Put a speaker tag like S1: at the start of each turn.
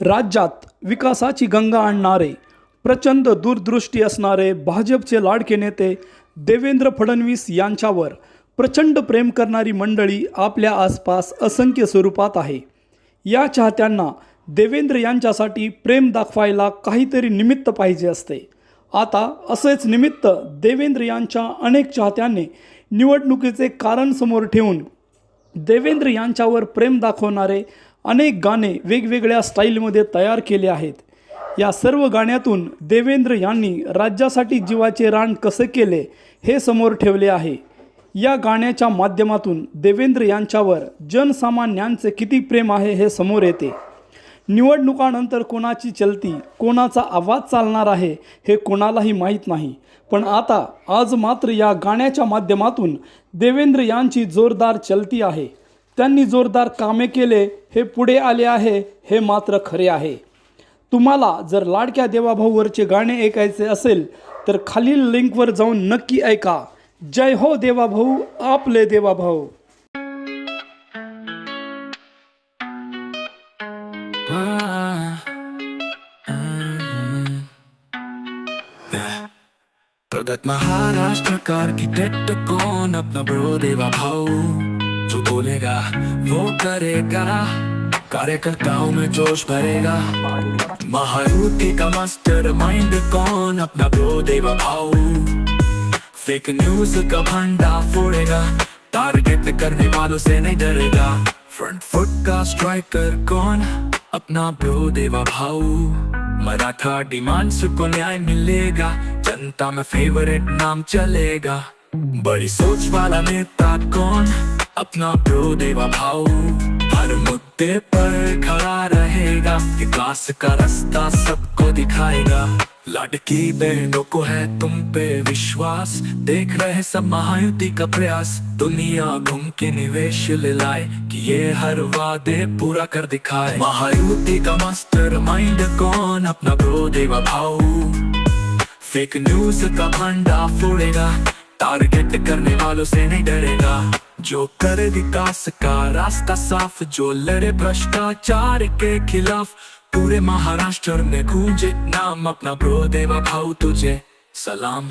S1: राज्यात विकासाची गंगा आणणारे प्रचंड दूरदृष्टी असणारे भाजपचे लाडके नेते देवेंद्र फडणवीस यांच्यावर प्रचंड प्रेम करणारी मंडळी आपल्या आसपास असंख्य स्वरूपात आहे. या चाहत्यांना देवेंद्र यांच्यासाठी प्रेम दाखवायला काहीतरी निमित्त पाहिजे असते. आता असेच निमित्त देवेंद्र यांच्या अनेक चाहत्यांनी निवडणुकीचे कारण समोर ठेवून देवेंद्र यांच्यावर प्रेम दाखवणारे अनेक गाणे वेगवेगळ्या स्टाईलमध्ये तयार केले आहेत. या सर्व गाण्यातून देवेंद्र यांनी राज्यासाठी जीवाचे रान कसे केले हे समोर ठेवले आहे. या गाण्याच्या माध्यमातून देवेंद्र यांच्यावर जनसामान्यांचे किती प्रेम आहे हे समोर येते. निवडणुकानंतर कोणाची चलती कोणाचा आवाज चालणार आहे हे कोणालाही माहीत नाही. पण आता आज मात्र या गाण्याच्या माध्यमातून देवेंद्र यांची जोरदार चलती आहे. त्यांनी जोरदार कामे केले हे पुढे आले आहे हे मात्र खरे आहे. तुम्हाला जर लाडक्या देवाभाऊवरचे गाणे ऐकायचे असेल तर खालील लिंकवर जाऊन नक्की ऐका. जय हो देवाभाऊ आपले देवाभाऊ.
S2: प्रगत महाराष्ट्र का आर्किटेक्ट कौन अपना ब्रो देवा भाऊ जो बोलेगा, वो करेगा। कार्यकर्ताओं में जोश भरेगा। महायुति का मास्टर माइंड कौन? अपना bro Deva Bhau. Fake news का भंडा फोड़ेगा। टारगेट करने वालों से नहीं डरेगा। फ्रंट फुट का स्ट्राइकर कौन? अपना ब्रो देवा भाऊ। मराठा डिमांड्स को न्याय मिलेगा। जनता में फेवरेट नाम चलेगा। बड़ी सोच वाला नेता कौन? अपना ब्रो देवा भाऊ। हर मुद्दे पर खड़ा रहेगा। विकास का रास्ता सबको दिखाएगा। लड़की बहनों को है तुम पे विश्वास। देख रहे सब महायुति का प्रयास। दुनिया घूम के निवेश ले लाए। कि ये हर वादे पूरा कर दिखाए। महायुति का मास्टर माइंड कौन? अपना bro Deva Bhau. Fake news का भंडा फोड़ेगा। टारगेट करने वालों से नहीं डरेगा। जो करे विकास का रास्ता साफ जो लड़े भ्रष्टाचार के खिलाफ पूरे महाराष्ट्र में गूंजे नाम अपना ब्रो देवा भाऊ तुझे सलाम।